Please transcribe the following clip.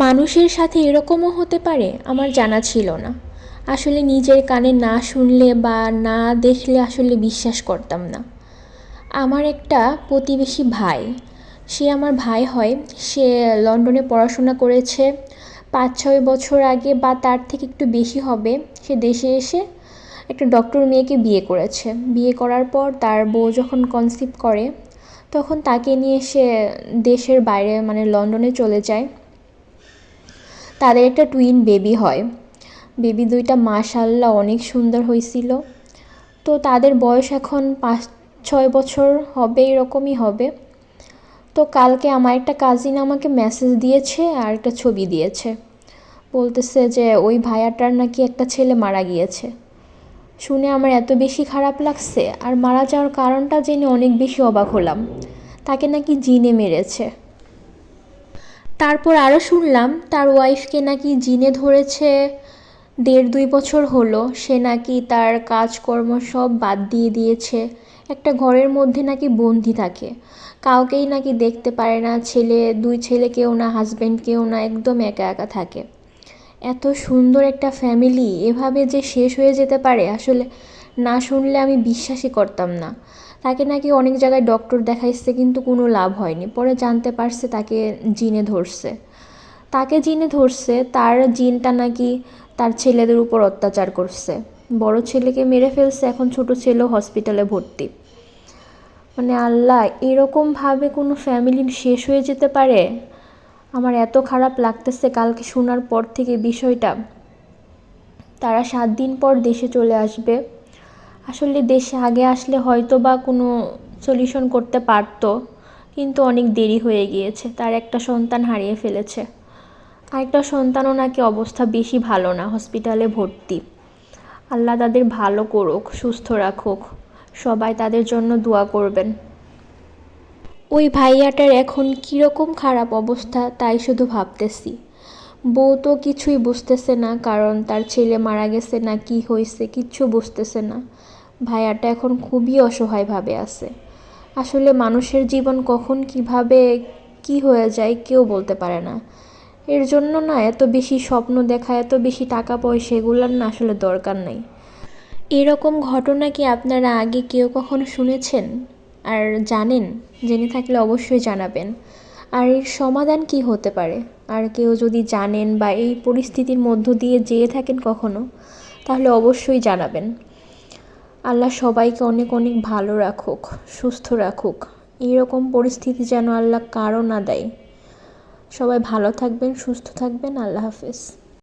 মানুষের সাথে এরকমও হতে পারে? আমার জানা ছিল না। আসলে নিজের কানে না শুনলে বা না দেখলে আসলে বিশ্বাস করতাম না। আমার একটা প্রতিবেশী ভাই, সে আমার ভাই হয়। সে লন্ডনে পড়াশোনা করেছে। পাঁচ ছয় বছর আগে বা তার থেকে একটু বেশি হবে, সে দেশে এসে একটা ডক্টর মেয়েকে বিয়ে করেছে। বিয়ে করার পর তার বউ যখন কনসিভ করে, তখন তাকে নিয়ে সে দেশের বাইরে মানে লন্ডনে চলে যায়। তাদের একটা টুইন বেবি হয়। বেবি দুইটা মাশাল্লাহ অনেক সুন্দর হয়েছিল। তো তাদের বয়স এখন পাঁচ, ছয় বছর হবে, এরকমই হবে। তো কালকে আমার একটা কাজিন আমাকে মেসেজ দিয়েছে আর একটা ছবি দিয়েছে। বলতেছে যে, ওই ভাইয়াটার নাকি একটা ছেলে মারা গিয়েছে। শুনে আমার এত বেশি খারাপ লাগছে। আর মারা যাওয়ার কারণটা জেনে অনেক বেশি অবাক হলাম। তাকে নাকি জিনে মেরেছে। তারপর আরও শুনলাম, তার ওয়াইফকে নাকি জিনে ধরেছে দেড় দুই বছর হলো। সে নাকি তার কাজকর্ম সব বাদ দিয়ে দিয়েছে। একটা ঘরের মধ্যে নাকি বন্দি থাকে। কাউকেই নাকি দেখতে পারে না, ছেলে, দুই ছেলে কেউ না হাজব্যান্ড কেউ না, একদম একা একা থাকে। এত সুন্দর একটা ফ্যামিলি এভাবে যে শেষ হয়ে যেতে পারে, আসলে না শুনলে আমি বিশ্বাসই করতাম না। তাকে নাকি অনেক জায়গায় ডক্টর দেখাইছে, কিন্তু কোনো লাভ হয়নি। পরে জানতে পারছে তাকে জিনে ধরছে। তাকে জিনে ধরছে, তার জিনটা নাকি তার ছেলেদের উপর অত্যাচার করছে। বড় ছেলেকে মেরে ফেলছে, এখন ছোট ছেলেও হসপিটালে ভর্তি। মানে আল্লাহ এরকমভাবে কোনো ফ্যামিলি শেষ হয়ে যেতে পারে? আমার এত খারাপ লাগতেছে, কালকে শোনার পর থেকে বিষয়টা। তারা সাত দিন পর দেশে চলে আসবে। আসলে দেশে আগে আসলে হয়তো বা কোনো সলিউশন করতে পারতো, কিন্তু অনেক দেরি হয়ে গিয়েছে, তার একটা সন্তান হারিয়ে ফেলেছে। আরেকটা সন্তানও নাকি অবস্থা বেশি ভালো না হসপিটালে ভর্তি। আল্লাহ তাদের ভালো করুক, সুস্থ রাখুক, সবাই তাদের জন্য দোয়া করবেন। ওই ভাইয়াটার এখন কীরকম খারাপ অবস্থা, তাই শুধু ভাবতেছি। বউ তো কিছুই বুঝতেছে না, কারণ তার ছেলে মারা গেছে না, কি হয়েছে, কিচ্ছু বুঝতেছে না। ভাইয়াটা এখন খুবই অসহায়ভাবে আছে। আসলে মানুষের জীবন কখন কীভাবে কি হয়ে যায় কেউ বলতে পারে না। এর জন্য না এত বেশি স্বপ্ন দেখা, এত বেশি টাকা পয়সা এগুলোর না আসলে দরকার নাই। এরকম ঘটনা কি আপনারা আগে কেউ কখনো শুনেছেন? আর জানেন? জেনে থাকলে অবশ্যই জানাবেন। আর এর সমাধান কি হতে পারে? আর কেউ যদি জানেন বা এই পরিস্থিতির মধ্য দিয়ে যেয়ে থাকেন কখনো, তাহলে অবশ্যই জানাবেন। আল্লাহ সবাইকে অনেক অনেক ভালো রাখুক, সুস্থ রাখুক। এইরকম পরিস্থিতি যেন আল্লাহ কারও না দেয়। সবাই ভালো থাকবেন, সুস্থ থাকবেন। আল্লাহ হাফেজ।